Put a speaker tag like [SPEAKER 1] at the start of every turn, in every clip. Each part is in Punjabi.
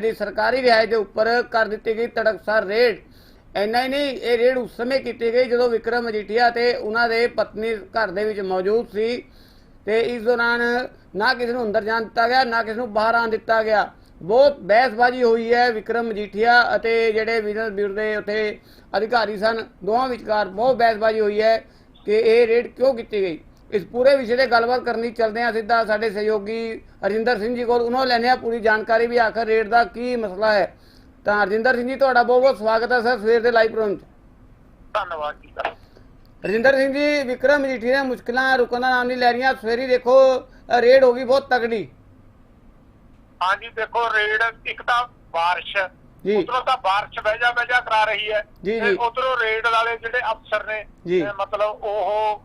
[SPEAKER 1] ਦੀ ਸਰਕਾਰੀ ਰਿਹਾਇਸ਼ ਦੇ ਉੱਪਰ ਕਰ ਦਿੱਤੀ ਗਈ ਤੜਕਸਾਰ ਰੇਡ, ਇੰਨਾ ਹੀ ਨਹੀਂ, ਇਹ ਰੇਡ ਉਸ ਸਮੇਂ ਕੀਤੀ ਗਈ ਜਦੋਂ ਵਿਕਰਮ ਮਜੀਠੀਆ ਤੇ ਉਹਨਾਂ ਦੇ ਪਤਨੀ ਘਰ ਦੇ ਵਿੱਚ ਮੌਜੂਦ ਸੀ ਤੇ ਇਸ ਦੌਰਾਨ ਨਾ ਕਿਸੇ ਨੂੰ ਅੰਦਰ ਜਾਣ ਦਿੱਤਾ ਗਿਆ, ਨਾ ਕਿਸੇ ਨੂੰ ਬਾਹਰ ਆਉਣ ਦਿੱਤਾ ਗਿਆ। ਬਹੁਤ ਬਹਿਸਬਾਜ਼ੀ ਹੋਈ ਹੈ ਵਿਕਰਮ ਮਜੀਠੀਆ ਅਤੇ ਜਿਹੜੇ ਵਿਜੀਲੈਂਸ ਬਿਊਰੋ ਦੇ ਉੱਥੇ ਅਧਿਕਾਰੀ ਸਨ, ਦੋਵਾਂ ਵਿਚਕਾਰ ਬਹੁਤ ਬਹਿਸਬਾਜ਼ੀ ਹੋਈ ਹੈ ਕਿ ਇਹ ਰੇਡ ਕਿਉਂ ਕੀਤੀ ਗਈ? ਇਸ ਪੂਰੇ ਵਿਸ਼ੇ ਤੇ ਗੱਲਬਾਤ ਕਰਨੀ ਚੱਲਦੇ ਹਾਂ ਸਿੱਧਾ ਸਾਡੇ ਸਹਿਯੋਗੀ ਅਰਜਿੰਦਰ ਸਿੰਘ ਜੀ ਕੋਲ। ਉਹਨਾਂ ਲੈਣੇ ਆ ਪੂਰੀ ਜਾਣਕਾਰੀ ਵੀ ਆਖਰ ਰੇਡ ਦਾ ਕੀ ਮਸਲਾ ਹੈ। ਤਾਂ ਅਰਜਿੰਦਰ ਸਿੰਘ ਜੀ ਤੁਹਾਡਾ ਬਹੁਤ ਬਹੁਤ ਸਵਾਗਤ ਹੈ ਸਰ ਸਵੇਰ ਦੇ ਲਾਈਵ ਪ੍ਰੋਗਰਾਮ 'ਚ।
[SPEAKER 2] ਧੰਨਵਾਦ ਜੀ
[SPEAKER 1] ਰਜਿੰਦਰ ਸਿੰਘ ਜੀ ਵਿਕਰਮ ਮਜੀਠੀ ਦੀਆਂ ਮੁਸ਼ਕਲਾਂ ਰੁਕਣ ਦਾ ਨਾਮ ਨਹੀਂ ਲੈ ਰਹੀਆਂ। ਸਵੇਰੀ ਦੇਖੋ ਰੇਡ ਹੋ ਗਈ ਬਹੁਤ ਤਕੜੀ।
[SPEAKER 2] ਹਾਂਜੀ ਦੇਖੋ ਰੇਡ ਇੱਕ ਤਾਂ
[SPEAKER 1] ਜੀ।
[SPEAKER 2] ਉਧਰੋਂ ਤਾਂ ਬਾਰਿਸ਼ ਵਜਾ ਵਜਾ ਕਰਾ ਰਹੀ ਹੈ
[SPEAKER 1] ਜੀ,
[SPEAKER 2] ਤੇ
[SPEAKER 1] ਜੀ।
[SPEAKER 2] ਉਧਰੋਂ ਰੇਡ ਵਾਲੇ ਜਿਹੜੇ ਅਫਸਰ ਨੇ
[SPEAKER 1] ਜੀ।
[SPEAKER 2] ਮਤਲਬ ਉਹ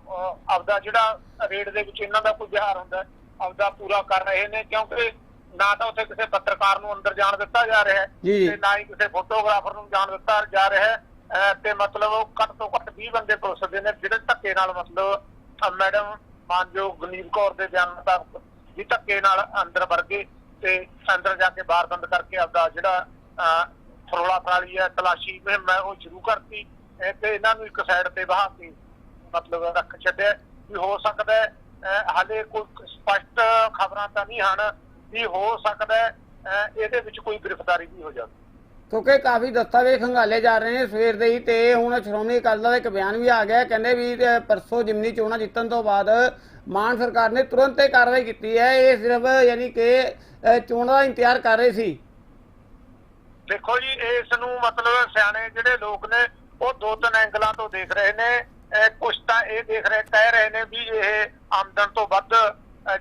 [SPEAKER 2] ਆਪਦਾ ਜਿਹੜਾ ਰੇਡ ਦੇ ਵਿੱਚ ਇਹਨਾਂ ਦਾ ਕੋਈ ਵਿਹਾਰ ਹੁੰਦਾ ਆਪਦਾ ਪੂਰਾ ਕਰ ਰਹੇ ਨੇ ਕਿਉਂਕਿ ਨਾ ਤਾਂ ਉੱਥੇ ਕਿਸੇ ਪੱਤਰਕਾਰ ਨੂੰ ਅੰਦਰ ਜਾਣ ਦਿੱਤਾ ਜਾ ਰਿਹਾ ਹੈ
[SPEAKER 1] ਜੀ, ਜੀ।
[SPEAKER 2] ਤੇ ਨਾ ਹੀ ਕਿਸੇ ਫੋਟੋਗ੍ਰਾਫਰ ਨੂੰ ਜਾਣ ਦਿੱਤਾ ਜਾ ਰਿਹਾ ਹੈ ਤੇ ਮਤਲਬ ਉਹ ਘੱਟ ਤੋਂ ਘੱਟ 20 ਬੰਦੇ ਪੁਲਿਸ ਦੇ ਨੇ ਜਿਹੜੇ ਧੱਕੇ ਨਾਲ ਮਤਲਬ ਮੈਡਮ ਮਾਨਯੋਗ ਗਨੀਤ ਕੌਰ ਦੇ ਬਿਆਨ ਮੁਤਾਬਕ ਵੀ ਧੱਕੇ ਨਾਲ ਅੰਦਰ ਵੜ ਗਏ ਤੇ ਅੰਦਰ ਜਾ ਕੇ ਬਾਹਰ ਬੰਦ ਕਰਕੇ ਆਪਦਾ ਜਿਹੜਾ ਫਰੋਲਾ ਫਰਾਲੀ ਹੈ, ਤਲਾਸ਼ੀ ਮੁਹਿੰਮ ਉਹ ਸ਼ੁਰੂ ਕਰਤੀ। ਤੇ ਇਹਨਾਂ ਨੂੰ ਇੱਕ ਸਾਈਡ ਤੇ ਬਹਾ ਕੇ ਮਤਲਬ ਰੱਖ ਛੱਡਿਆ। ਵੀ ਹੋ ਸਕਦਾ ਹਾਲੇ ਕੋਈ ਸਪਸ਼ਟ ਖਬਰਾਂ ਤਾਂ ਨਹੀਂ ਹਨ ਵੀ ਹੋ ਸਕਦਾ ਇਹਦੇ ਵਿੱਚ ਕੋਈ ਗ੍ਰਿਫਤਾਰੀ ਵੀ ਹੋ ਜਾਵੇ।
[SPEAKER 1] ਕਿਉਂਕਿ ਕਾਫੀ ਦਸਤਾਵੇਜ਼ ਖੰਗਾਲੇ ਜਾ ਰਹੇ ਨੇ। ਸਵੇਰ ਦੇ ਹੀ ਤੇ ਹੁਣ ਸ਼੍ਰੋਮਣੀ ਅਕਾਲੀ ਦਾ ਇੱਕ ਬਿਆਨ ਵੀ ਆ ਗਿਆ। ਕਹਿੰਦੇ ਵੀ ਪਰਸੋ ਜਿਮਨੀ ਚੋਣਾਂ ਜਿੱਤਣ ਤੋਂ ਬਾਅਦ ਮਾਨ ਸਰਕਾਰ ਨੇ ਤੁਰੰਤ ਇਹ ਕਾਰਵਾਈ ਕੀਤੀ ਹੈ। ਇਹ ਸਿਰਫ ਯਾਨੀ ਕਿ ਚੋਣਾਂ ਦਾ ਇੰਤਜ਼ਾਰ ਕਰ ਰਹੇ ਸੀ।
[SPEAKER 2] ਦੇਖੋ ਜੀ ਇਸ ਨੂੰ ਮਤਲਬ ਸਿਆਣੇ ਜਿਹੜੇ ਲੋਕ ਨੇ, ਉਹ ਦੋ ਤਿੰਨ ਐਂਗਲਾਂ ਤੋਂ ਦੇਖ ਰਹੇ ਨੇ। ਅਹ ਕੁਛ ਤਾਂ ਇਹ ਦੇਖ ਰਹੇ, ਕਹਿ ਰਹੇ ਨੇ ਵੀ ਇਹ ਆਮਦਨ ਤੋਂ ਵੱਧ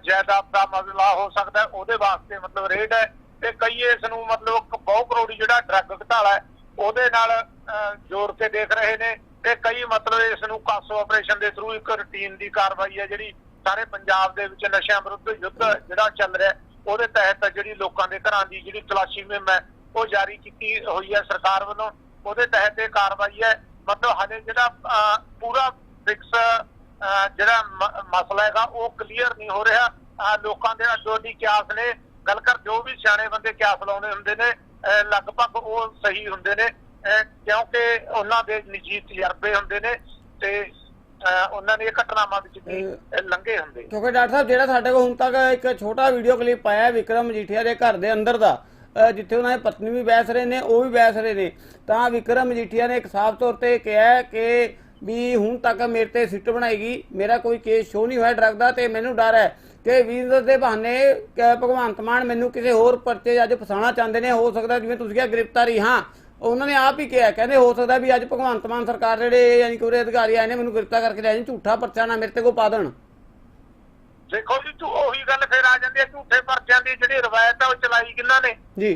[SPEAKER 2] ਜਾਇਦਾਦ ਦਾ ਮਸਲਾ ਹੋ ਸਕਦਾ ਉਹਦੇ ਵਾਸਤੇ ਮਤਲਬ ਰੇਡ ਹੈ। ਤੇ ਕਈ ਇਸ ਨੂੰ ਮਤਲਬ ਬਹੁ ਕਰੋੜੀ ਜਿਹੜਾ ਡਰੱਗ ਘਟਾਲਾ ਹੈ, ਉਹਦੇ ਨਾਲ ਜੋੜ ਕੇ ਦੇਖ ਰਹੇ ਨੇ। ਤੇ ਕਈ ਮਤਲਬ ਇਸ ਨੂੰ ਕਾਸੋ ਆਪਰੇਸ਼ਨ ਦੇ ਥਰੂ ਇੱਕ ਰੁਟੀਨ ਦੀ ਕਾਰਵਾਈ ਹੈ, ਜਿਹੜੀ ਸਾਰੇ ਪੰਜਾਬ ਦੇ ਵਿੱਚ ਨਸ਼ਿਆਂ ਵਿਰੁੱਧ ਯੁੱਧ ਜਿਹੜਾ ਚੱਲ ਰਿਹਾ ਉਹਦੇ ਤਹਿਤ ਜਿਹੜੀ ਲੋਕਾਂ ਦੇ ਘਰਾਂ ਦੀ ਜਿਹੜੀ ਤਲਾਸ਼ੀ ਮੁਹਿੰਮ ਹੈ ਉਹ ਜਾਰੀ ਕੀਤੀ ਹੋਈ ਹੈ ਸਰਕਾਰ ਵੱਲੋਂ। ਉਹਦੇ ਤਹਿਤ ਇਹ ਕਾਰਵਾਈ ਹੈ। ਮਤਲਬ ਹਲੇ ਜਿਹੜਾ ਪੂਰਾ ਫਿਕਸ ਜਿਹੜਾ ਮਸਲਾ ਹੈਗਾ ਉਹ ਕਲੀਅਰ ਨਹੀਂ ਹੋ ਰਿਹਾ। ਲੋਕਾਂ ਦੇ ਅੱਡੋ ਕਿਆਸ ਨੇ। ਗੱਲ ਕਰ ਜੋ ਵੀ ਸਿਆਣੇ ਬੰਦੇ ਕਿਆਸ ਲਾਉਂਦੇ ਹੁੰਦੇ ਨੇ ਲਗਭਗ ਉਹ ਸਹੀ ਹੁੰਦੇ ਨੇ। ਕਿਉਂਕਿ ਉਹਨਾਂ ਦੇ ਨਿੱਜੀ ਤਜਰਬੇ ਹੁੰਦੇ ਨੇ ਤੇ ਅਹ, ਉਹਨਾਂ ਨੇ ਇਹ ਘਟਨਾਵਾਂ ਵਿੱਚ ਵੀ ਲੰਘੇ ਹੁੰਦੇ।
[SPEAKER 1] ਕਿਉਂਕਿ ਡਾਕਟਰ ਸਾਹਿਬ ਜਿਹੜਾ ਸਾਡੇ ਕੋਲ ਹੁਣ ਤੱਕ ਇੱਕ ਛੋਟਾ ਵੀਡੀਓ ਕਲਿੱਪ ਆਇਆ ਵਿਕਰਮ ਮਜੀਠੀਆ ਦੇ ਘਰ ਦੇ ਅੰਦਰ ਦਾ ਜਿੱਥੇ ਉਹਨਾਂ ਦੀ ਪਤਨੀ ਵੀ ਬੈਸ ਰਹੇ ਨੇ, ਉਹ ਵੀ ਬੈਸ ਰਹੇ ਨੇ। ਤਾਂ ਵਿਕਰਮ ਮਜੀਠੀਆ ਨੇ ਇੱਕ ਸਾਫ਼ ਤੌਰ ਤੇ ਕਿਹਾ ਕਿ ਵੀ ਹੁਣ ਤੱਕ ਮੇਰੇ ਤੇ ਸਿੱਟ ਬਣਾਏਗੀ ਮੇਰਾ ਕੋਈ ਕੇਸ ਸ਼ੋ ਨਹੀਂ ਹੋਇਆ ਡਰਗ ਦਾ ਤੇ ਮੈਨੂੰ ਡਰ ਹੈ ਕਿ ਵੀਰ ਦੇ ਬਹਾਨੇ ਕਿ ਭਗਵੰਤ ਮਾਨ ਮੈਨੂੰ ਕਿਸੇ ਹੋਰ ਪਰਚੇ ਅੱਜ ਫਸਾਉਣਾ ਚਾਹੁੰਦੇ ਨੇ। ਹੋ ਸਕਦਾ ਜਿਵੇਂ ਤੁਸੀਂ ਕਿਹਾ, ਗ੍ਰਿਫਤਾਰੀ, ਹਾਂ। ਉਹਨਾਂ ਨੇ ਆਪ ਹੀ ਕਿਹਾ, ਕਹਿੰਦੇ ਹੋ ਸਕਦਾ ਵੀ ਅੱਜ ਭਗਵੰਤ ਮਾਨ ਸਰਕਾਰ ਜਿਹੜੇ ਯਾਨੀ ਕਿ ਉਹਦੇ ਅਧਿਕਾਰੀ ਆਏ ਨੇ, ਮੈਨੂੰ ਗ੍ਰਿਫਤਾਰ ਕਰਕੇ ਲੈ ਜਾਣ, ਝੂਠਾ ਪਰਚਾ ਨਾ ਮੇਰੇ ਤੇ ਕੋ ਪਾ ਦੇਣ।
[SPEAKER 2] ਦੇਖੋ ਜੀ ਤੂੰ ਉਹੀ ਗੱਲ ਫੇਰ ਆ ਜਾਂਦੀ ਹੈ ਝੂਠੇ ਪਰਚਿਆਂ ਦੀ ਜਿਹੜੀ ਰਵਾਇਤ ਹੈ ਉਹ ਚਲਾਈ ਕਿਹਨਾਂ ਨੇ?
[SPEAKER 1] ਜੀ।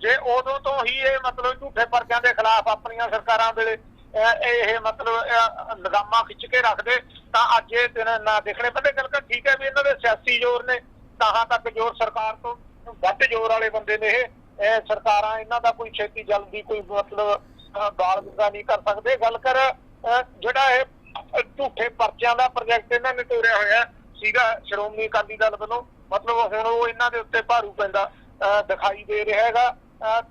[SPEAKER 2] ਜੇ ਉਦੋਂ ਤੋਂ ਹੀ ਇਹ ਮਤਲਬ ਝੂਠੇ ਪਰਚਿਆਂ ਦੇ ਖਿਲਾਫ ਆਪਣੀਆਂ ਸਰਕਾਰਾਂ ਵੇਲੇ ਇਹ ਮਤਲਬ ਲਗਾਮਾਂ ਖਿੱਚ ਕੇ ਰੱਖਦੇ ਤਾਂ ਅੱਜ ਇਹ ਦਿਨ ਨਾ ਦੇਖਣੇ ਪੈਂਦੇ। ਗੱਲ ਕਰ ਠੀਕ ਹੈ ਵੀ ਇਹਨਾਂ ਦੇ ਸਿਆਸੀ ਜ਼ੋਰ ਨੇ ਤਾਹਾਂ ਤੱਕ ਜ਼ੋਰ ਸਰਕਾਰ ਤੋਂ ਵੱਧ ਜ਼ੋਰ ਵਾਲੇ ਬੰਦੇ ਨੇ ਇਹ। ਸਰਕਾਰਾਂ ਇਹਨਾਂ ਦਾ ਕੋਈ ਛੇਤੀ ਜਲਦੀ ਕੋਈ ਮਤਲਬ ਗਾਲ ਗੁੱਸਾ ਨਹੀਂ ਕਰ ਸਕਦੇ। ਗੱਲ ਕਰ ਜਿਹੜਾ ਇਹ ਝੂਠੇ ਪਰਚਿਆਂ ਦਾ ਪ੍ਰੋਜੈਕਟ ਇਹਨਾਂ ਨੇ ਤੋਰਿਆ ਹੋਇਆ ਸੀਗਾ ਸ਼੍ਰੋਮਣੀ ਅਕਾਲੀ ਦਲ ਵੱਲੋਂ। ਮਤਲਬ ਹੁਣ ਉਹ ਇਹਨਾਂ ਦੇ ਉੱਤੇ ਭਾਰੂ ਪੈਂਦਾ ਦਿਖਾਈ ਦੇ ਰਿਹਾ ਹੈਗਾ।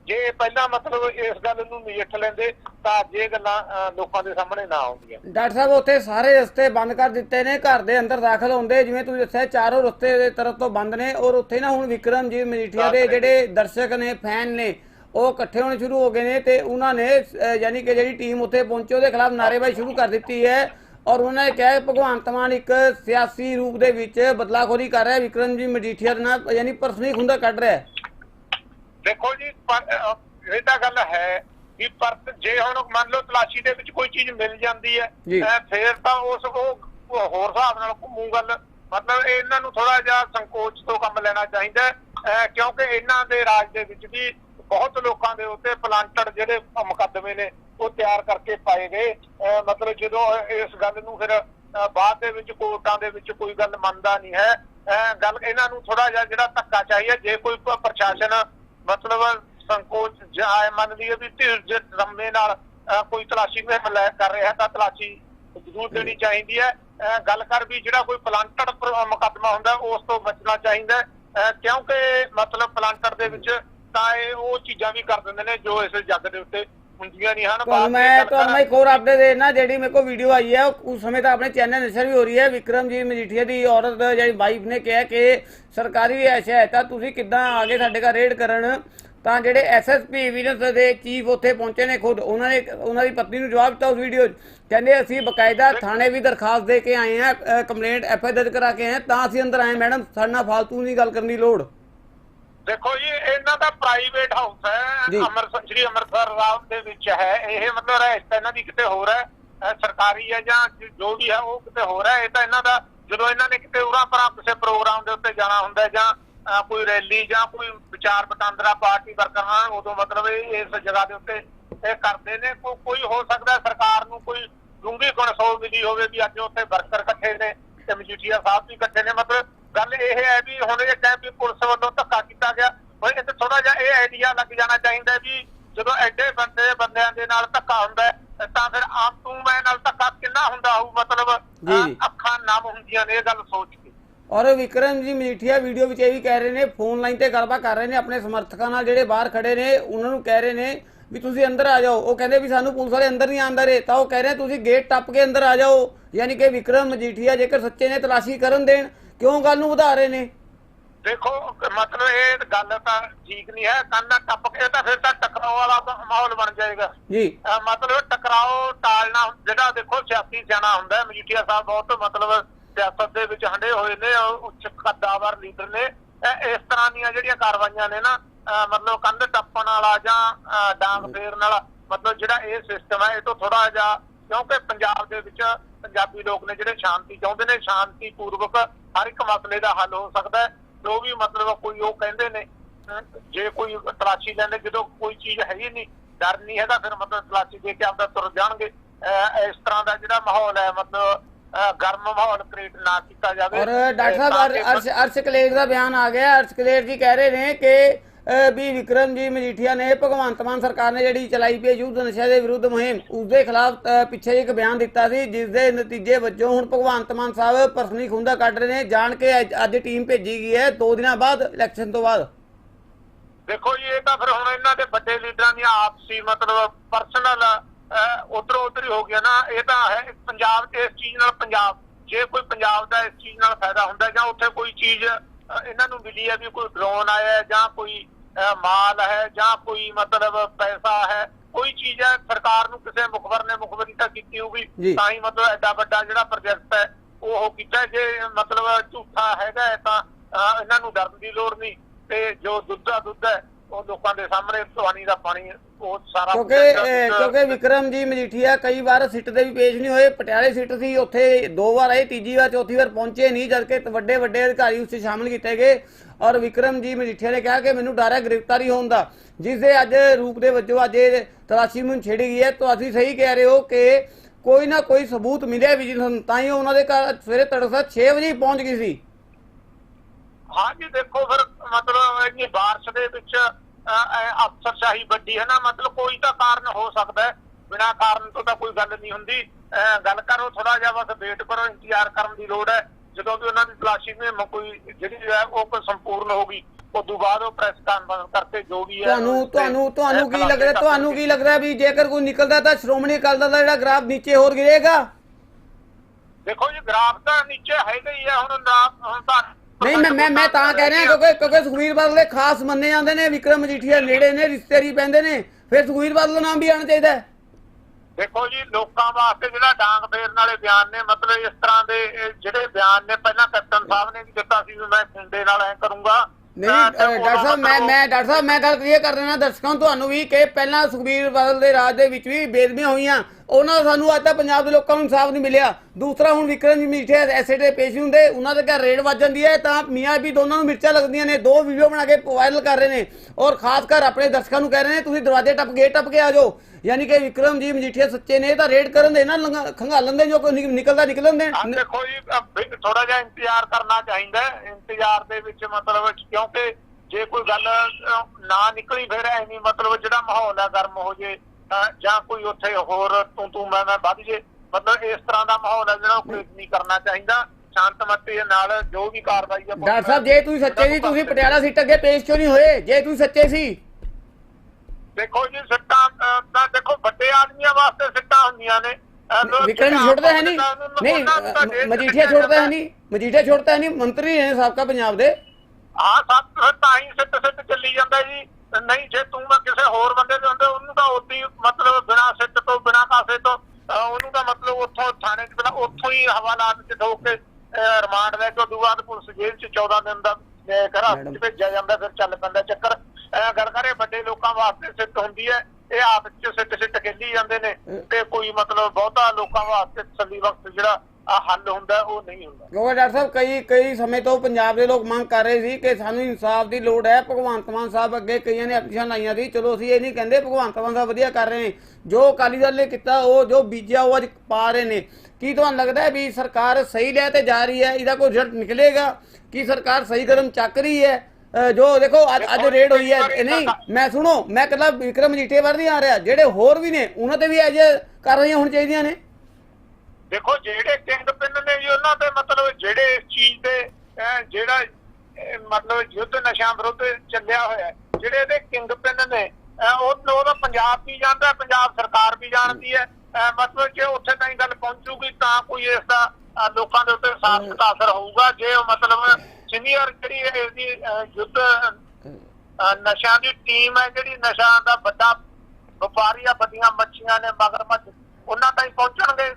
[SPEAKER 2] ਜੇ ਪਹਿਲਾਂ ਮਤਲਬ ਇਸ ਗੱਲ ਨੂੰ ਨਜਿੱਠ ਲੈਂਦੇ ਤਾਂ ਇਹ ਗੱਲਾਂ ਲੋਕਾਂ ਦੇ ਸਾਹਮਣੇ ਨਾ ਆਉਂਦੀਆਂ।
[SPEAKER 1] ਡਾਕਟਰ ਸਾਹਿਬ ਉੱਥੇ ਸਾਰੇ ਰਸਤੇ ਬੰਦ ਕਰ ਦਿੱਤੇ ਨੇ ਘਰ ਦੇ ਅੰਦਰ ਦਾਖਲ ਹੁੰਦੇ। ਜਿਵੇਂ ਤੁਸੀਂ ਦੱਸਿਆ ਚਾਰੋਂ ਰਸਤੇ ਦੇ ਤਰਫ ਤੋਂ ਬੰਦ ਨੇ। ਔਰ ਉੱਥੇ ਨਾ ਹੁਣ ਵਿਕਰਮਜੀਤ ਮਜੀਠੀਆ ਦੇ ਜਿਹੜੇ ਦਰਸ਼ਕ ਨੇ ਫੈਨ ਨੇ ਉਹ ਇਕੱਠੇ ਹੋਣੇ ਸ਼ੁਰੂ ਹੋ ਗਏ ਨੇ ਤੇ ਉਹਨਾਂ ਨੇ ਯਾਨੀ ਕਿ ਜਿਹੜੀ ਟੀਮ ਉੱਥੇ ਪਹੁੰਚੀ ਉਹਦੇ ਖਿਲਾਫ ਨਾਅਰੇਬਾਜ਼ੀ ਸ਼ੁਰੂ ਕਰ ਦਿੱਤੀ ਹੈ। ਔਰ ਉਹਨਾਂ ਨੇ ਕਿਹਾ ਭਗਵੰਤ ਮਾਨ ਇੱਕ ਸਿਆਸੀ ਰੂਪ ਦੇ ਵਿੱਚ ਬਦਲਾਖੋਰੀ ਕਰ ਰਿਹਾ ਹੈ ਵਿਕਰਮਜੀਤ ਮਜੀਠੀਆ ਦੇ ਨਾਲ ਯਾਨੀ ਪਰਸਨਲੀ ਖੁੰਦਾ ਕੱਢ ਰਿਹਾ ਹੈ
[SPEAKER 2] ਦੇਖੋ ਜੀ ਪਰ ਅਹ, ਇਹ ਤਾਂ ਗੱਲ ਹੈ ਕਿ ਪਰ ਜੇ ਹੁਣ ਮੰਨ ਲਓ ਤਲਾਸ਼ੀ ਦੇ ਵਿੱਚ ਕੋਈ ਚੀਜ਼ ਮਿਲ ਜਾਂਦੀ ਹੈ
[SPEAKER 1] ਜੀ।
[SPEAKER 2] ਫਿਰ ਤਾਂ ਉਸ ਉਹ ਉਹ ਹੋਰ ਹਿਸਾਬ ਨਾਲ ਘੁੰਮੂ ਗੱਲ ਮਤਲਬ ਇਹਨਾਂ ਨੂੰ ਥੋੜਾ ਜਿਹਾ ਸੰਕੋਚ ਤੋਂ ਕੰਮ ਲੈਣਾ ਚਾਹੀਦਾ ਹੈ, ਅਹ, ਕਿਉਂਕਿ ਇਹਨਾਂ ਦੇ ਰਾਜ ਦੇ ਵਿੱਚ ਵੀ ਬਹੁਤ ਲੋਕਾਂ ਦੇ ਉੱਤੇ ਪਲਾਂਟਡ ਜਿਹੜੇ ਮੁਕੱਦਮੇ ਨੇ ਉਹ ਤਿਆਰ ਕਰਕੇ ਪਾਏ ਗਏ ਮਤਲਬ ਜਦੋਂ ਇਸ ਗੱਲ ਨੂੰ ਫਿਰ ਬਾਅਦ ਦੇ ਵਿੱਚ ਕੋਰਟਾਂ ਦੇ ਵਿੱਚ ਕੋਈ ਗੱਲ ਮੰਨਦਾ ਨਹੀਂ ਹੈ। ਗੱਲ ਇਹਨਾਂ ਨੂੰ ਥੋੜਾ ਜਿਹਾ ਜਿਹੜਾ ਧੱਕਾ ਚਾਹੀਏ ਜੇ ਕੋਈ ਪ੍ਰਸ਼ਾਸਨ ਮਤਲਬ ਸੰਕੋਚ ਜਾਂ ਮੰਨ ਲਈਏ ਵੀ ਧੀਰਜ ਰੰਮੇ ਨਾਲ ਕੋਈ ਤਲਾਸ਼ੀ ਮੁਹਿੰਮ ਲੈ ਕਰ ਰਿਹਾ ਤਾਂ ਤਲਾਸ਼ੀ ਜ਼ਰੂਰ ਦੇਣੀ ਚਾਹੀਦੀ ਹੈ। ਅਹ, ਗੱਲ ਕਰ ਵੀ ਜਿਹੜਾ ਕੋਈ ਪਲਾਂਟਡ ਮੁਕੱਦਮਾ ਹੁੰਦਾ ਉਸ ਤੋਂ ਬਚਣਾ ਚਾਹੀਦਾ ਅਹ, ਕਿਉਂਕਿ ਮਤਲਬ ਪਲਾਂਟਡ ਦੇ ਵਿੱਚ ਤਾਂ ਇਹ ਉਹ ਚੀਜ਼ਾਂ ਵੀ ਕਰ ਦਿੰਦੇ ਨੇ ਜੋ ਇਸ ਜੱਗ ਦੇ ਉੱਤੇ ਹੁੰਦੀਆਂ ਨਹੀਂ ਹਨ?
[SPEAKER 1] ਤੁਹਾਨੂੰ
[SPEAKER 2] ਬਾਅਦ
[SPEAKER 1] ਮੈਂ
[SPEAKER 2] ਵਿੱਚ
[SPEAKER 1] ਤੁਹਾਨੂੰ ਮੈਂ ਇੱਕ ਹੋਰ ਅਪਡੇਟ ਦੇਣਾ ਜਿਹੜੀ ਮੇਰੇ ਕੋਲ ਵੀਡੀਓ ਆਈ ਹੈ ਉਸ ਸਮੇਂ ਤਾਂ ਆਪਣੇ ਚੈਨਲ ਨਸ਼ਰ ਵੀ ਹੋ ਰਹੀ ਹੈ। ਵਿਕਰਮਜੀਤ ਮਜੀਠੀਆ ਦੀ ਔਰਤ ਜਿਹੜੀ ਵਾਈਫ ਨੇ ਕਿਹਾ ਕਿ ਸਰਕਾਰੀ ਐਸਾ ਹੈ ਤਾਂ ਤੁਸੀਂ ਕਿੱਦਾਂ ਆਗੇ ਸਾਡੇ ਘਰ ਰੇਡ ਕਰਨ? ਤਾਂ ਜਿਹੜੇ ਐਸਐਸਪੀ ਵਿਜੀਲੈਂਸ ਦੇ ਚੀਫ ਉੱਥੇ ਪਹੁੰਚੇ ਨੇ ਖੁਦ ਉਹਨਾਂ ਨੇ ਉਹਨਾਂ ਦੀ ਪਤਨੀ ਨੂੰ ਜਵਾਬ ਦਿੱਤਾ ਉਸ ਵੀਡੀਓ 'ਚ। ਕਹਿੰਦੇ ਅਸੀਂ ਬਕਾਇਦਾ ਥਾਣੇ ਵੀ ਦਰਖਾਸਤ ਦੇ ਕੇ ਆਏ ਹਾਂ ਕੰਪਲੇਂਟ ਐਫਆਈ ਦਰਜ ਕਰਾ ਕੇ ਆਏ ਹਾਂ ਤਾਂ ਅਸੀਂ ਅੰਦਰ ਆਏ ਮੈਡਮ ਸਾਡੇ ਨਾਲ ਫालतू ਨਹੀਂ ਗੱਲ ਕਰਨ ਦੀ ਲੋੜ।
[SPEAKER 2] ਦੇਖੋ ਜੀ ਇਹਨਾਂ ਦਾ ਪ੍ਰਾਈਵੇਟ ਹਾਊਸ
[SPEAKER 1] ਜੀ।
[SPEAKER 2] ਹੈ ਅੰਮ੍ਰਿਤਸਰ ਸ਼੍ਰੀ ਅੰਮ੍ਰਿਤਸਰ ਰਾਮ ਦੇ ਵਿੱਚ ਹੈ। ਇਹ ਮਤਲਬ ਰਹਿ ਇਹਨਾਂ ਦੀ ਕਿਤੇ ਹੋਰ ਹੈ ਸਰਕਾਰੀ ਹੈ ਜਾਂ ਜੋ ਵੀ ਹੈ, ਉਹ ਕਿਤੇ ਹੋਰ ਹੈ। ਇਹ ਤਾਂ ਇਹਨਾਂ ਦਾ, ਜਦੋਂ ਇਹਨਾਂ ਨੇ ਕਿਤੇ ਉਰਾਂ ਪਰਾਂ ਕਿਸੇ ਪ੍ਰੋਗਰਾਮ ਦੇ ਉੱਤੇ ਜਾਣਾ ਹੁੰਦਾ ਜਾਂ ਕੋਈ ਰੈਲੀ ਜਾਂ ਕੋਈ ਵਿਚਾਰ ਵਟਾਂਦਰਾ ਪਾਰਟੀ ਵਰਕਰਾਂ ਉਦੋਂ ਮਤਲਬ ਇਸ ਜਗ੍ਹਾ ਦੇ ਉੱਤੇ ਇਹ ਕਰਦੇ ਨੇ। ਕੋਈ ਹੋ ਸਕਦਾ ਸਰਕਾਰ ਨੂੰ ਕੋਈ ਡੂੰਘੀ ਕਣਸੋਲ ਮਿਲੀ ਹੋਵੇ ਵੀ ਅੱਜ ਉੱਥੇ ਵਰਕਰ ਇਕੱਠੇ ਨੇ ਤੇ ਮਜੀਠੀਆ ਸਾਹਿਬ ਵੀ ਇਕੱਠੇ ਨੇ। ਮਤਲਬ ਗੱਲ ਇਹ ਹੈ ਵੀ ਹੁਣ ਇਹ ਟਾਈਮ ਵੀ ਪੁਲਿਸ ਵੱਲੋਂ ਧੱਕਾ ਕੀਤਾ ਗਿਆ। ਹੁਣ ਇਹ ਥੋੜਾ ਜਿਹਾ ਇਹ ਆਈਡੀਆ ਲੱਗ ਜਾਣਾ ਚਾਹੀਦਾ ਵੀ ਜਦੋਂ ਐਡੇ ਬੰਦੇ ਬੰਦਿਆਂ ਦੇ ਨਾਲ ਧੱਕਾ ਹੁੰਦਾ ਤਾਂ ਫਿਰ ਆਮ ਤੂੰ ਮੈਂ ਨਾਲ ਧੱਕਾ ਕਿੰਨਾ ਹੁੰਦਾ ਹੋਊ? ਮਤਲਬ। ਅੱਖਾਂ ਨਮ ਹੁੰਦੀਆਂ ਨੇ ਇਹ ਗੱਲ ਸੋਚ ਕੇ।
[SPEAKER 1] ਔਰ ਵਿਕਰਮ ਜੀ ਮਜੀਠੀਆ ਵੀਡੀਓ ਵਿੱਚ ਇਹ ਵੀ ਕਹਿ ਰਹੇ ਨੇ ਫੋਨ ਲਾਈਨ ਤੇ ਗੱਲਬਾਤ ਕਰ ਰਹੇ ਨੇ ਆਪਣੇ ਸਮਰਥਕਾਂ ਨਾਲ ਜਿਹੜੇ ਬਾਹਰ ਖੜੇ ਨੇ ਉਹਨਾਂ ਨੂੰ ਕਹਿ ਰਹੇ ਨੇ ਵੀ ਤੁਸੀਂ ਅੰਦਰ ਆ ਜਾਓ। ਉਹ ਕਹਿੰਦੇ ਵੀ ਸਾਨੂੰ ਪੁਲਿਸ ਵਾਲੇ ਅੰਦਰ ਨਹੀਂ ਆਂਦਾ ਰਹੇ ਤਾਂ ਉਹ ਕਹਿ ਰਹੇ ਤੁਸੀਂ ਗੇਟ ਟੱਪ ਕੇ ਅੰਦਰ ਆ ਜਾਓ। ਯਾਨੀ ਕਿ ਵਿਕਰਮ ਮਜੀਠੀਆ ਜੇਕਰ ਸੱਚੇ ਨੇ ਤਲਾਸ਼ੀ ਕਰਨ ਦੇਣ ਕਿਉਂ ਗੱਲ ਨੂੰ ਵਧਾ ਰਹੇ ਨੇ?
[SPEAKER 2] ਦੇਖੋ ਮਤਲਬ ਇਹ ਗੱਲ ਤਾਂ ਠੀਕ ਨਹੀਂ ਹੈ। ਕੰਨ ਟੱਪ ਕੇ ਤਾਂ ਫਿਰ ਤਾਂ ਟਕਰਾਓ ਵਾਲਾ ਮਾਹੌਲ ਬਣ ਜਾਏਗਾ।
[SPEAKER 1] ਜੀ।
[SPEAKER 2] ਮਤਲਬ ਟਕਰਾਓ ਟਾਲਣਾ ਜਿਹੜਾ ਦੇਖੋ ਸਿਆਸੀ ਸਿਆਣਾ ਹੁੰਦਾ। ਮਜੀਠੀਆ ਸਾਹਿਬ ਬਹੁਤ ਮਤਲਬ ਸਿਆਸਤ ਦੇ ਵਿੱਚ ਹੰਡੇ ਹੋਏ ਨੇ ਉੱਚ ਕੱਦਾਵਰ ਲੀਡਰ ਨੇ। ਇਸ ਤਰ੍ਹਾਂ ਦੀਆਂ ਜਿਹੜੀਆਂ ਕਾਰਵਾਈਆਂ ਨੇ ਨਾ ਮਤਲਬ ਕੰਧ ਟੱਪਣ ਵਾਲਾ ਜਾਂ ਡਾਂਗ ਫੇਰਨ ਵਾਲਾ ਮਤਲਬ ਜਿਹੜਾ ਇਹ ਸਿਸਟਮ ਹੈ ਇਹ ਤੋਂ ਥੋੜਾ ਜਿਹਾ ਕਿਉਂਕਿ ਪੰਜਾਬ ਦੇ ਵਿੱਚ ਪੰਜਾਬੀ ਲੋਕ ਨੇ ਜਿਹੜੇ ਸ਼ਾਂਤੀ ਚਾਹੁੰਦੇ ਨੇ ਸ਼ਾਂਤੀ ਪੂਰਵਕ ਹਰ ਇੱਕ ਮਸਲੇ ਦਾ ਹੱਲ ਹੋ ਸਕਦਾ ਹੈ। ਜੋ ਵੀ ਮਤਲਬ ਕੋਈ ਉਹ ਕਹਿੰਦੇ ਨੇ ਜੇ ਕੋਈ ਤਲਾਸ਼ੀ ਲੈਂਦੇ ਜਦੋਂ ਕੋਈ ਚੀਜ਼ ਹੈ ਹੀ ਨਹੀਂ ਡਰ ਨਹੀਂ ਹੈਗਾ ਫਿਰ ਮਤਲਬ ਤਲਾਸ਼ੀ ਦੇ ਕੇ ਆਪਦਾ ਤੁਰ ਜਾਣਗੇ। ਇਸ ਤਰ੍ਹਾਂ ਦਾ ਜਿਹੜਾ ਮਾਹੌਲ ਹੈ ਮਤਲਬ ਗਰਮ ਮਾਹੌਲ ਕ੍ਰੀਏਟ ਨਾ ਕੀਤਾ ਜਾਵੇ
[SPEAKER 1] ਔਰ ਡਾਕਟਰ ਸਾਹਿਬ
[SPEAKER 2] ਤਾਂ
[SPEAKER 1] ਅਰ-
[SPEAKER 2] ਕਿ-
[SPEAKER 1] ਅਰਸ਼ ਅਰਸ਼ ਕਲੇਰ ਦਾ ਬਿਆਨ ਆ ਗਿਆ। ਅਰਸ਼ ਕਲੇਰ ਜੀ ਕਹਿ ਰਹੇ ਨੇ ਕਿ ਵੀ ਵਿਕਰਮ ਜੀ ਮਜੀਠੀਆ ਨੇ, ਭਗਵੰਤ ਮਾਨ ਸਰਕਾਰ ਨੇ ਜਿਹੜੀ ਚਲਾਈ ਪਈ ਯੁੱਧ ਨਸ਼ਾ ਦੇ ਵਿਰੁੱਧ ਮੁਹਿੰਮ ਉਸ ਦੇ ਖਿਲਾਫ ਪਿੱਛੇ ਇੱਕ ਬਿਆਨ ਦਿੱਤਾ ਸੀ ਜਿਸ ਦੇ ਨਤੀਜੇ ਵਜੋਂ ਹੁਣ ਭਗਵੰਤ ਮਾਨ ਸਾਹਿਬ ਪਰਸਨਲੀ ਖੁੰਦਾ ਕੱਢ ਰਹੇ ਨੇ, ਜਾਣ ਕੇ ਅੱਜ- ਟੀਮ ਭੇਜੀ ਗਈ ਹੈ 2 ਦਿਨਾਂ ਬਾਅਦ, ਇਲੈਕਸ਼ਨ ਤੋਂ ਬਾਅਦ।
[SPEAKER 2] ਦੇਖੋ ਜੀ, ਇਹ ਤਾਂ ਫਿਰ ਹੁਣ ਇਹਨਾਂ ਦੇ ਵੱਡੇ ਲੀਡਰਾਂ ਦੀਆਂ ਆਪਸੀ ਮਤਲਬ ਪਰਸਨਲ ਉਧਰੋਂ ਉਧਰ ਹੋ ਗਿਆ ਨਾ, ਇਹ ਤਾਂ ਹੈ, ਪੰਜਾਬ, ਇਸ ਚੀਜ਼ ਨਾਲ ਪੰਜਾਬ, ਜੇ ਕੋਈ ਪੰਜਾਬ ਦਾ ਇਸ ਚੀਜ਼ ਨਾਲ ਫਾਇਦਾ ਹੁੰਦਾ ਜਾਂ ਉੱਥੇ ਕੋਈ ਚੀਜ਼ ਇਹਨਾਂ ਨੂੰ ਮਿਲੀ ਹੈ ਵੀ ਕੋਈ ਡਰੋਨ ਆਇਆ ਜਾਂ ਕੋਈ ਮਾਲ ਹੈ ਜਾਂ ਕੋਈ ਮਤਲਬ ਪੈਸਾ ਹੈ ਕੋਈ ਚੀਜ਼ ਹੈ ਸਰਕਾਰ ਨੂੰ ਕਿਸੇ ਮੁਖਬਰ ਨੇ ਮੁਖਬਰੀ ਤਾਂ ਕੀਤੀ। ਹੋਊਗੀ ਤਾਂ ਹੀ ਮਤਲਬ ਐਡਾ ਵੱਡਾ ਜਿਹੜਾ ਪ੍ਰੋਜੈਕਟ ਹੈ ਉਹ ਕੀਤਾ। ਜੇ ਮਤਲਬ ਝੂਠਾ ਹੈਗਾ ਤਾਂ ਇਹਨਾਂ ਨੂੰ ਡਰਨ ਦੀ ਲੋੜ ਨਹੀਂ ਤੇ ਜੋ ਦੁੱਧ ਦੁੱਧ ਹੈ ਉਹ ਲੋਕਾਂ ਦੇ ਸਾਹਮਣੇ ਪਾਣੀ ਦਾ ਪਾਣੀ ਉਹ ਸਾਰਾ
[SPEAKER 1] ਕਿਉਂਕਿ ਕਿਉਂਕਿ ਵਿਕਰਮ ਜੀ ਮਜੀਠੀਆ ਕਈ ਵਾਰ ਸਿੱਟ ਦੇ ਵੀ ਪੇਸ਼ ਨਹੀਂ ਹੋਏ। ਪਟਿਆਲੇ ਸਿੱਟ ਸੀ ਉੱਥੇ ਦੋ ਵਾਰ ਆਏ ਤੀਜੀ ਵਾਰ ਚੌਥੀ ਵਾਰ ਪਹੁੰਚੇ ਨਹੀਂ ਜਦ ਕਿ ਵੱਡੇ ਵੱਡੇ ਅਧਿਕਾਰੀ ਉਸ 'ਚ ਸ਼ਾਮਲ ਕੀਤੇ ਗਏ। ਔਰ ਵਿਕਰਮ ਜੀ ਮਜੀਠੀਆ ਨੇ ਕਿਹਾ ਕਿ ਮੈਨੂੰ ਡਰ ਹੈ ਗ੍ਰਿਫਤਾਰੀ ਹੋਣ ਦਾ। ਜਿਸ ਦੇ ਅੱਜ ਰੂਪ ਦੇ ਵਜੋਂ ਅੱਜ ਇਹ ਤਲਾਸ਼ੀ ਮੁਹਿੰਮ ਛੇੜੀ ਗਈ ਹੈ। ਤਾਂ ਅਸੀਂ ਸਹੀ ਕਹਿ ਰਹੇ ਹੋ ਕਿ ਕੋਈ ਨਾ ਕੋਈ ਸਬੂਤ ਮਿਲਿਆ ਵਿਜੀਲੈਂਸ ਨੂੰ ਤਾਂ ਹੀ ਉਹ ਉਹਨਾਂ ਦੇ ਘਰ ਸਵੇਰੇ ਤੜਕਾ 6 ਵਜੇ ਹੀ ਪਹੁੰਚ ਗਈ ਸੀ।
[SPEAKER 2] ਹਾਂ ਜੀ ਦੇਖੋ ਫਿਰ ਮਤਲਬ ਇੰਨੀ ਬਾਰਿਸ਼ ਦੇ ਵਿੱਚ ਅਹ, ਇਹ ਅਫਸਰਸ਼ਾਹੀ ਵੱਡੀ ਹੈ ਨਾ ਮਤਲਬ ਕੋਈ ਤਾਂ ਕਾਰਨ ਹੋ ਸਕਦਾ ਹੈ। ਬਿਨਾਂ ਕਾਰਨ ਤੋਂ ਤਾਂ ਕੋਈ ਗੱਲ ਨਹੀਂ ਹੁੰਦੀ। ਗੱਲ ਕਰੋ ਥੋੜਾ ਜਿਹਾ ਬਸ ਵੇਟ ਕਰੋ ਇੰਤਜ਼ਾਰ ਕਰਨ ਦੀ ਲੋੜ ਹੈ। ਜਦੋਂ ਵੀ ਉਹਨਾਂ ਦੀ ਤਲਾਸ਼ੀ में ਕੋਈ ਜਿਹੜੀ ਹੈ ਉਹ ਕੋਈ ਸੰਪੂਰਨ ਹੋਗੀ ਉਸ ਤੋਂ ਬਾਅਦ ਉਹ ਪ੍ਰੈਸ ਕਾਨਫਰੰਸ ਕਰਕੇ ਜੋ ਵੀ ਹੈ
[SPEAKER 1] ਤੁਹਾਨੂੰ ਤੁਹਾਨੂੰ ਤੁਹਾਨੂੰ ਕੀ
[SPEAKER 2] ਖੁਲਾਸੇ
[SPEAKER 1] ਲੱਗ ਰਿਹਾ
[SPEAKER 2] ਕਰ
[SPEAKER 1] ਤੁਹਾਨੂੰ। ਕੀ ਲੱਗ ਰਿਹਾ ਵੀ ਜੇਕਰ ਕੋਈ ਨਿਕਲਦਾ ਤਾਂ ਸ਼੍ਰੋਮਣੀ ਅਕਾਲੀ ਦਲ ਦਾ ਜਿਹੜਾ ਗ੍ਰਾਫ ਨੀਚੇ ਹੋਰ ਗਿਰੇਗਾ?
[SPEAKER 2] ਦੇਖੋ ਜੀ ਗ੍ਰਾਫ ਤਾਂ ਨੀਚੇ ਹੈਗਾ ਹੀ ਹੈ ਹੁਣ ਨਾ ਹੁਣ ਤਾਂ
[SPEAKER 1] ਨਹੀਂ, ਮੈਂ ਮੈਂ ਮੈਂ ਤਾਂ ਕਹਿ ਰਿਹਾ ਕਿਉਂਕਿ ਕਿਉਂਕਿ ਸੁਖਵੀਰ ਬਾਦਲ ਦੇ ਖਾਸ ਮੰਨੇ ਜਾਂਦੇ ਨੇ, ਵਿਕਰਮ ਮਜੀਠੀਆ ਨੇੜੇ ਨੇ ਰਿਸ਼ਤੇਰੀ ਪੈਂਦੇ ਨੇ, ਫਿਰ ਸੁਖਵੀਰ ਬਾਦਲ ਦਾ ਨਾਮ ਵੀ ਆਉਣਾ ਚਾਹੀਦਾ ਹੈ।
[SPEAKER 2] ਦੇਖੋ ਜੀ, ਲੋਕਾਂ ਵਾਸਤੇ ਜਿਹੜਾ ਡਾਂਗ ਫੇਰਨ ਵਾਲੇ ਬਿਆਨ ਨੇ, ਮਤਲਬ ਇਸ ਤਰ੍ਹਾਂ ਦੇ ਜਿਹੜੇ ਬਿਆਨ ਨੇ, ਪਹਿਲਾਂ ਕੈਪਟਨ ਸਾਹਿਬ ਨੇ ਵੀ ਦਿੱਤਾ ਸੀ ਮੈਂ ਖੁੰਡੇ ਨਾਲ ਐ ਕਰੂੰਗਾ।
[SPEAKER 1] ਨਹੀਂ ਡਾਕਟਰ ਸਾਹਿਬ ਮੈਂ ਮੈਂ ਡਾਕਟਰ ਸਾਹਿਬ ਮੈਂ ਗੱਲ ਕਲੀਅਰ ਕਰ ਰਿਹਾ ਦਰਸ਼ਕਾਂ ਨੂੰ ਤੁਹਾਨੂੰ ਵੀ ਕਿ ਪਹਿਲਾਂ ਸੁਖਬੀਰ ਬਾਦਲ ਦੇ ਰਾਜ ਦੇ ਵਿੱਚ ਵੀ ਬੇਦਬੀਆਂ ਹੋਈਆਂ। ਉਹਨਾਂ ਦਾ ਸਾਨੂੰ ਅੱਜ ਤੱਕ ਪੰਜਾਬ ਦੇ ਲੋਕਾਂ ਨੂੰ ਇਨਸਾਫ ਨਹੀਂ ਮਿਲਿਆ। ਦੂਸਰਾ ਹੁਣ ਵਿਕਰਮ ਜੀ ਮਜੀਠੀਆ ਐਸੇ ਦੇ ਪੇਸ਼ ਹੁੰਦੇ ਉਹਨਾਂ ਦੇ ਘਰ ਰੇਡ ਵੱਜ ਜਾਂਦੀ ਹੈ ਤਾਂ ਮੀਆਂ ਵੀ ਦੋਨਾਂ ਨੂੰ ਮਿਰਚਾਂ ਲੱਗਦੀਆਂ ਨੇ ਦੋ ਵੀਡੀਓ ਬਣਾ ਕੇ ਵਾਇਰਲ ਕਰ ਰਹੇ ਨੇ। ਔਰ ਖਾਸ ਕਰ ਆਪਣੇ ਦਰਸ਼ਕਾਂ ਨੂੰ ਕਹਿ ਰਹੇ ਨੇ ਤੁਸੀਂ ਦਰਵਾਜ਼ੇ ਟੱਪ ਗੇਟ ਟੱਪ ਕੇ ਆ ਜਾਓ। ਯਾਨੀ ਕਿ ਵਿਕਰਮ ਜੀ ਮਜੀਠੀਆ ਸੱਚੇ ਨੇ ਤਾਂ ਰੇਡ ਕਰਨ ਦੇ ਨਾ ਲੰਘਾ- ਖੰਗਾਲਣ ਦੇ ਜੋ ਕੋਈ ਨਿਕ- ਨਿਕਲਦਾ ਨਿਕਲਣ ਦੇ।
[SPEAKER 2] ਆਹ ਦੇਖੋ ਜੀ ਥੋੜਾ ਜਿਹਾ ਇੰਤਜ਼ਾਰ ਕਰਨਾ ਚਾਹੀਦਾ ਹੈ। ਇੰਤਜ਼ਾਰ ਦੇ ਵਿੱਚ ਮਤਲਬ ਕਿਉਂਕਿ ਜੇ ਕੋਈ ਗੱਲ ਅਹ, ਨਾ ਨਿਕਲੀ ਫਿਰ ਐਵੇਂ ਮਤਲਬ ਜਿਹੜਾ ਮਾਹੌਲ ਹੈ ਗਰਮ ਹੋ ਜੇ ਅਹ, ਜਾਂ ਕੋਈ ਉੱਥੇ ਹੋਰ ਤੂੰ ਤੂੰ ਮੈਂ ਮੈਂ ਵੱਧ ਜੇ ਮਤਲਬ ਇਸ ਤਰ੍ਹਾਂ ਦਾ ਮਾਹੌਲ ਹੈ ਜਿਹੜਾ ਉਹ create ਨਹੀਂ ਕਰਨਾ ਚਾਹੀਦਾ। ਸ਼ਾਂਤਮਤੀ ਦੇ ਨਾਲ ਜੋ ਵੀ ਕਾਰਵਾਈ ਆ
[SPEAKER 1] ਡਾਕਟਰ ਸਾਹਿਬ ਜੇ ਤੁਸੀਂ ਸੱਚੇ ਸੀ ਤੁਸੀਂ ਪਟਿਆਲਾ ਸੀਟ ਅੱਗੇ ਪੇਸ਼ ਕਿਉਂ ਨਹੀਂ ਹੋਏ? ਜੇ ਤੁਸੀਂ ਸੱਚੇ ਸੀ।
[SPEAKER 2] ਦੇਖੋ ਜੀ ਸਿੱਟਾਂ ਤਾਂ ਦੇਖੋ ਵੱਡੇ ਆਦਮੀਆਂ ਵਾਸਤੇ ਸਿੱਟਾਂ ਹੁੰਦੀਆਂ ਨੇ।
[SPEAKER 1] ਵਿਕਰਮ ਛੋੜਦਾ ਹੈ ਨਹੀਂ। ਨਹੀਂ ਮਜੀਠੀਆ ਛੋੜਦਾ ਹੈ। ਨਹੀਂ। ਮਜੀਠੀਆ ਛੋੜਦਾ ਹੈ ਨਹੀਂ। ਮੰਤਰੀ ਨੇ ਸਾਬਕਾ ਪੰਜਾਬ ਦੇ।
[SPEAKER 2] ਹਾਂ ਸੱਤ ਤਾਂ ਹੀ ਸਿੱਟ ਸਿੱਟ ਚੱਲੀ ਜਾਂਦਾ ਜੀ। ਨਹੀਂ ਜੇ ਤੂੰ ਮੈਂ ਕਿਸੇ ਹੋਰ ਬੰਦੇ ਦੇ ਹੁੰਦੇ ਉਹਨੂੰ ਤਾਂ ਉਦੀ ਮਤਲਬ ਬਿਨਾ ਸਿੱਟ ਤੋਂ ਬਿਨਾ ਕਾਸੇ ਤੋਂ ਉਹਨੂੰ ਤਾਂ ਮਤਲਬ ਉੱਥੋਂ ਥਾਣੇ ਚ ਬਿਨਾਂ ਉੱਥੋਂ ਹੀ ਹਵਾਲਾਤ ਚ ਠੋਕ ਕੇ ਰਿਮਾਂਡ ਲੈ ਕੇ ਉਦੋਂ ਬਾਅਦ ਪੁਲਿਸ ਜੇਲ੍ਹ ਚ 14 ਦਿਨ ਦਾ ਘਰਾਂ। ਚ ਭੇਜਿਆ ਜਾਂਦਾ ਫਿਰ ਚੱਲ ਪੈਂਦਾ ਚੱਕਰ। ਅਹ, ਗੱਲ ਕਰੇ ਵੱਡੇ ਲੋਕਾਂ ਵਾਸਤੇ ਸਿੱਟ ਹੁੰਦੀ ਹੈ। ਇਹ ਆਪ ਚ ਸਿੱਟ ਸਿੱਟ ਖੇਲੀ ਜਾਂਦੇ ਨੇ। ਤੇ ਕੋਈ ਮਤਲਬ ਬਹੁਤਾ ਲੋਕਾਂ ਵਾਸਤੇ ਤਸੱਲੀ ਵਕਤ ਜਿਹੜਾ ਆਹ ਹੱਲ ਹੁੰਦਾ, ਉਹ ਨਹੀਂ ਹੁੰਦਾ।
[SPEAKER 1] ਕਿਉਂਕਿ ਡਾਕਟਰ ਸਾਹਿਬ, ਕਈ ਕਈ ਸਮੇਂ ਤੋਂ ਪੰਜਾਬ ਦੇ ਲੋਕ ਮੰਗ ਕਰ ਰਹੇ ਸੀ ਕਿ ਸਾਨੂੰ ਇਨਸਾਫ ਦੀ ਲੋੜ ਹੈ। ਭਗਵੰਤ ਮਾਨ ਸਾਹਿਬ ਅੱਗੇ ਕਈਆਂ ਨੇ ਐਪਲੀਕੇਸ਼ਨ ਲਾਈਆਂ ਸੀ। ਚਲੋ, ਅਸੀਂ ਇਹ ਨਹੀਂ ਕਹਿੰਦੇ ਭਗਵੰਤ ਮਾਨ ਸਾਹਿਬ ਵਧੀਆ ਕਰ ਰਹੇ ਨੇ। ਜੋ ਅਕਾਲੀ ਦਲ ਨੇ ਕੀਤਾ, ਉਹ ਜੋ ਬੀਜਿਆ, ਉਹ ਅੱਜ ਪਾ ਰਹੇ ਨੇ। ਕੀ ਤੁਹਾਨੂੰ ਲੱਗਦਾ ਹੈ ਵੀ ਸਰਕਾਰ ਸਹੀ ਲੈ ਤੇ ਜਾ ਰਹੀ ਹੈ? ਇਹਦਾ ਕੋਈ ਰਿਜ਼ਲਟ ਨਿਕਲੇਗਾ? ਕੀ ਸਰਕਾਰ ਸਹੀ ਕਦਮ ਚੱਕ ਰਹੀ ਹੈ? ਜੋ ਦੇਖੋ ਅੱਜ ਅੱਜ ਰੇਡ ਹੋਈ ਹੈ ਇਹ ਨਹੀਂ ਮੈਂ ਸੁਣੋ ਮੈਂ ਕੱਲਾ ਵਿਕਰਮ ਜੀਠੇ ਵਰ ਨਹੀਂ ਆ ਰਿਹਾ ਜਿਹੜੇ ਹੋਰ ਵੀ ਨੇ ਉਹਨਾਂ ਤੇ ਵੀ ਅਜੇ ਕਾਰਵਾਈਆਂ ਹੋਣੀ ਚਾਹੀਦੀਆਂ ਨੇ।
[SPEAKER 2] ਦੇਖੋ ਜਿਹੜੇ ਕਿੰਗ ਪਿੰਨ ਨੇ ਜੀ ਉਹਨਾਂ ਤੇ ਮਤਲਬ ਜਿਹੜੇ ਇਸ ਚੀਜ਼ ਦੇ ਜਿਹੜਾ ਮਤਲਬ ਯੁੱਧ ਨਸ਼ਾ ਵਿਰੁੱਧ ਚੱਲਿਆ ਹੋਇਆ ਹੈ, ਜਿਹੜੇ ਇਹਦੇ ਕਿੰਗ ਪਿੰਨ ਨੇ ਉਹ ਉਹ ਤਾਂ ਪੰਜਾਬ ਵੀ ਜਾਣਦਾ ਪੰਜਾਬ ਸਰਕਾਰ ਵੀ ਜਾਣਦੀ ਹੈ ਮਤਲਬ ਜੇ ਉੱਥੇ ਤਾਈਂ ਗੱਲ ਪਹੁੰਚੂਗੀ ਤਾਂ ਕੋਈ ਇਸ ਦਾ ਲੋਕਾਂ ਦੇ ਉੱਤੇ ਸਾਫ਼ ਅਸਰ ਹੋਊਗਾ ਜੇ ਉਹ ਮਤਲਬ ਸੀਨੀਅਰ ਜਿਹੜੀ ਇਹ ਦੀ ਯੁੱਧ ਨਸ਼ਿਆਂ ਦੀ ਟੀਮ ਹੈ ਜਿਹੜੀ ਨਸ਼ਾ ਦਾ ਵੱਡਾ ਵਪਾਰੀ ਆ ਵੱਡੀਆਂ ਮੱਛੀਆਂ ਨੇ ਮਗਰਮੱਛ ਉਹਨਾਂ ਤਾਈਂ ਪਹੁੰਚਣਗੇ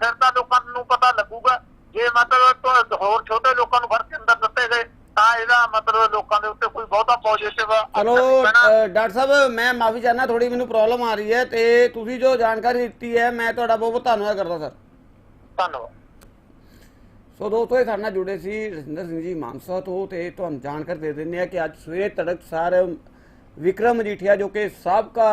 [SPEAKER 2] ਫਿਰ ਤਾਂ ਲੋਕਾਂ ਨੂੰ ਪਤਾ ਲੱਗੂਗਾ। ਜੇ ਮਤਲਬ ਹੋਰ ਛੋਟੇ ਲੋਕਾਂ ਨੂੰ ਫੜ ਕੇ ਅੰਦਰ ਦਿੱਤੇ ਗਏ ਤਾਂ ਇਹਦਾ ਮਤਲਬ ਲੋਕਾਂ ਦੇ ਉੱਤੇ ਕੋਈ ਬਹੁਤਾ ਪੋਜ਼ਿਟਿਵ
[SPEAKER 1] ਚਲੋ ਡਾਕਟਰ ਸਾਹਿਬ ਮੈਂ ਮਾਫੀ ਚਾਹਨਾ ਥੋੜੀ ਮੈਨੂੰ ਪ੍ਰੋਬਲਮ ਆ ਰਹੀ ਹੈ ਤੇ ਤੁਸੀਂ ਜੋ ਜਾਣਕਾਰੀ ਦਿੱਤੀ ਹੈ ਮੈਂ ਤੁਹਾਡਾ ਬਹੁਤ ਬਹੁਤ ਧੰਨਵਾਦ ਕਰਦਾ ਸਰ।
[SPEAKER 2] ਧੰਨਵਾਦ।
[SPEAKER 1] ਸੋ ਦੋਸਤੋ, ਇਹ ਸਾਡੇ ਨਾਲ ਜੁੜੇ ਸੀ ਰਜਿੰਦਰ ਸਿੰਘ ਜੀ ਮਾਨਸਾ ਤੋਂ ਤੇ ਤੁਹਾਨੂੰ ਜਾਣਕਾਰੀ ਦੇ ਦਿੰਦੇ ਆ ਕਿ ਅੱਜ ਸਵੇਰੇ ਤੜਕਸਾਰ ਵਿਕਰਮ ਮਜੀਠੀਆ ਜੋ ਕਿ ਸਾਬਕਾ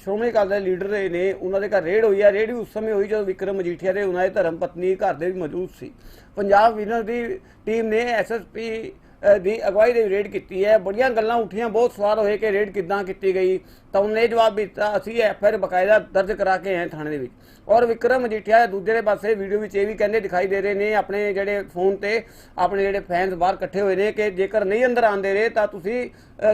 [SPEAKER 1] ਸ਼੍ਰੋਮਣੀ ਅਕਾਲੀ ਦਲ ਲੀਡਰ ਰਹੇ ਨੇ, ਉਹਨਾਂ ਦੇ ਘਰ ਰੇਡ ਹੋਈ ਆ। ਰੇਡ ਵੀ ਉਸ ਸਮੇਂ ਹੋਈ ਜਦੋਂ ਵਿਕਰਮ ਮਜੀਠੀਆ ਦੇ ਉਹਨਾਂ ਦੇ ਧਰਮ ਪਤਨੀ ਘਰ ਦੇ ਵੀ ਮੌਜੂਦ ਸੀ। ਪੰਜਾਬ ਵਿਨਰ ਦੀ ਟੀਮ ਨੇ ਐਸਐਸਪੀ ਦੀ ਅਗਵਾਈ ਦੇ ਰੇਡ ਕੀਤੀ ਹੈ। ਬੜੀਆਂ ਗੱਲਾਂ ਉੱਠੀਆਂ ਬਹੁਤ ਸਵਾਲ ਹੋਏ ਕਿ ਰੇਡ ਕਿੱਦਾਂ ਕੀਤੀ ਗਈ। ਤਾਂ ਉਹਨੇ ਜਵਾਬ ਦਿੱਤਾ ਅਸੀਂ ਐਫਆਈਆਰ ਬਕਾਇਦਾ ਦਰਜ ਕਰਾ ਕੇ ਆਏ ਥਾਣੇ ਦੇ ਵਿੱਚ। ਔਰ ਵਿਕਰਮ ਮਜੀਠੀਆ ਦੂਜੇ ਪਾਸੇ ਵੀਡੀਓ ਵਿੱਚ ਇਹ ਵੀ ਕਹਿੰਦੇ ਦਿਖਾਈ ਦੇ ਰਹੇ ਨੇ ਆਪਣੇ ਜਿਹੜੇ ਫੋਨ ਤੇ ਆਪਣੇ ਜਿਹੜੇ ਫੈਨਸ ਬਾਹਰ ਇਕੱਠੇ ਹੋਏ ਨੇ ਕਿ ਜੇਕਰ ਨਹੀਂ ਅੰਦਰ ਆਉਂਦੇ ਰਹੇ ਤਾਂ ਤੁਸੀਂ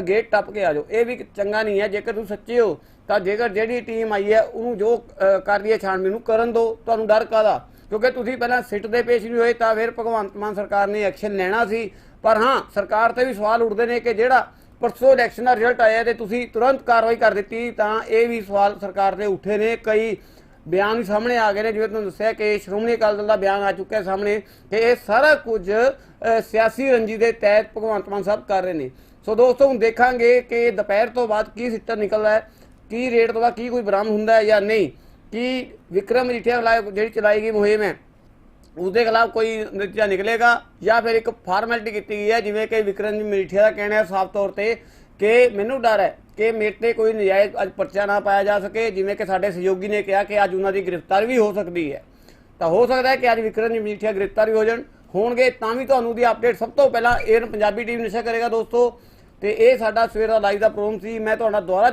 [SPEAKER 1] ਗੇਟ ਟੱਪ ਕੇ ਆ ਜਾਓ। ਇਹ ਵੀ ਚੰਗਾ ਨਹੀਂ ਹੈ। ਜੇਕਰ ਤੁਸੀਂ ਸੱਚੇ ਹੋ ਤਾਂ ਜੇਕਰ ਜਿਹੜੀ ਟੀਮ ਆਈ ਹੈ ਉਹਨੂੰ ਜੋ ਅ, ਕਰ ਰਹੀ ਹੈ ਛਾਣਬੀਨ ਨੂੰ ਕਰਨ ਦਿਓ। ਤੁਹਾਨੂੰ ਡਰ ਕਾਦਾ ਕਿਉਂਕਿ ਤੁਸੀਂ ਪਹਿਲਾਂ ਸਿੱਟ ਦੇ ਪੇਸ਼ ਨਹੀਂ ਹੋਏ ਤਾਂ ਫਿਰ ਭਗਵੰਤ ਮਾਨ ਸਰਕਾਰ ਨੇ ਐਕਸ਼ਨ ਲੈਣਾ ਸੀ। ਪਰ ਹਾਂ, ਸਰਕਾਰ ਤੇ ਵੀ ਸਵਾਲ ਉੱਠਦੇ ਨੇ ਕਿ ਜਿਹੜਾ ਪਰਸੋਂ ਇਲੈਕਸ਼ਨ ਦਾ ਰਿਜ਼ਲਟ ਆਇਆ ਤੇ ਤੁਸੀਂ ਤੁਰੰਤ ਕਾਰਵਾਈ ਕਰ ਦਿੱਤੀ, ਤਾਂ ਇਹ ਵੀ ਸਵਾਲ ਸਰਕਾਰ ਦੇ ਉੱਠੇ ਨੇ। ਕਈ ਬਿਆਨ ਵੀ ਸਾਹਮਣੇ ਆ ਗਏ ਨੇ, ਜਿਵੇਂ ਤੁਹਾਨੂੰ ਦੱਸਿਆ ਕਿ ਸ਼੍ਰੋਮਣੀ ਅਕਾਲੀ ਦਲ ਦਾ ਬਿਆਨ ਆ ਚੁੱਕਾ ਹੈ ਸਾਹਮਣੇ ਕਿ ਇਹ ਸਾਰਾ ਕੁਝ ਸਿਆਸੀ ਰੰਜੀ ਦੇ ਤਹਿਤ ਭਗਵੰਤ ਮਾਨ ਸਾਹਿਬ ਕਰ ਰਹੇ ਨੇ। ਸੋ ਦੋਸਤੋ, ਹੁਣ ਦੇਖਾਂਗੇ ਕਿ ਦੁਪਹਿਰ ਤੋਂ ਬਾਅਦ ਕੀ ਸਿੱਟਾ ਨਿਕਲਦਾ ਹੈ, ਕੀ ਰੇਟ ਤੋਂ ਬਾਅਦ ਕੀ ਕੋਈ ਬਰਾਮਦ ਹੁੰਦਾ ਹੈ ਜਾਂ ਨਹੀਂ। ਕੀ ਵਿਕਰਮ ਮਜੀਠੀਆ ਖਿਲਾਫ ਜਿਹੜੀ ਚਲਾਈ ਗਈ ਮੁਹਿੰਮ ਹੈ ਉਸਦੇ ਖਿਲਾਫ ਕੋਈ ਨਤੀਜਾ ਨਿਕਲੇਗਾ ਜਾਂ ਫਿਰ ਇੱਕ ਫਾਰਮੈਲਿਟੀ ਕੀਤੀ ਗਈ ਹੈ, ਜਿਵੇਂ ਕਿ ਵਿਕਰਮ ਮਜੀਠੀਆ ਦਾ ਕਹਿਣਾ ਹੈ ਸਾਫ਼ ਤੌਰ ਤੇ ਕਿ ਮੈਨੂੰ ਡਰ ਹੈ ਕਿ ਮੇਰੇ ਤੇ ਕੋਈ ਨਜਾਇਜ਼ ਅੱਜ ਪਰਚਾ ਨਾ ਪਾਇਆ ਜਾ ਸਕੇ, ਜਿਵੇਂ ਕਿ ਸਾਡੇ ਸਹਿਯੋਗੀ ਨੇ ਕਿਹਾ ਕਿ ਅੱਜ ਉਹਨਾਂ ਦੀ ਗ੍ਰਿਫਤਾਰੀ ਵੀ ਹੋ ਸਕਦੀ ਹੈ। ਤਾਂ ਹੋ ਸਕਦਾ ਹੈ ਕਿ ਅੱਜ ਵਿਕਰਮ ਮਜੀਠੀਆ ਗ੍ਰਿਫਤਾਰ ਵੀ ਹੋ ਜਾਣ। ਹੋਣਗੇ ਤਾਂ ਵੀ ਤੁਹਾਨੂੰ ਦੀ ਅਪਡੇਟ ਸਭ ਤੋਂ ਪਹਿਲਾਂ ਏਅਰ ਪੰਜਾਬੀ ਟੀਮ ਨਿਸ਼ਾ ਕਰੇਗਾ ਦੋਸਤੋ। ਤੇ ਇਹ ਸਾਡਾ ਸਵੇਰ ਦਾ ਲਾਈਵ ਦਾ ਪ੍ਰੋਗਰਾਮ ਸੀ। ਮੈਂ ਤੁਹਾਡਾ ਦੁਬਾਰਾ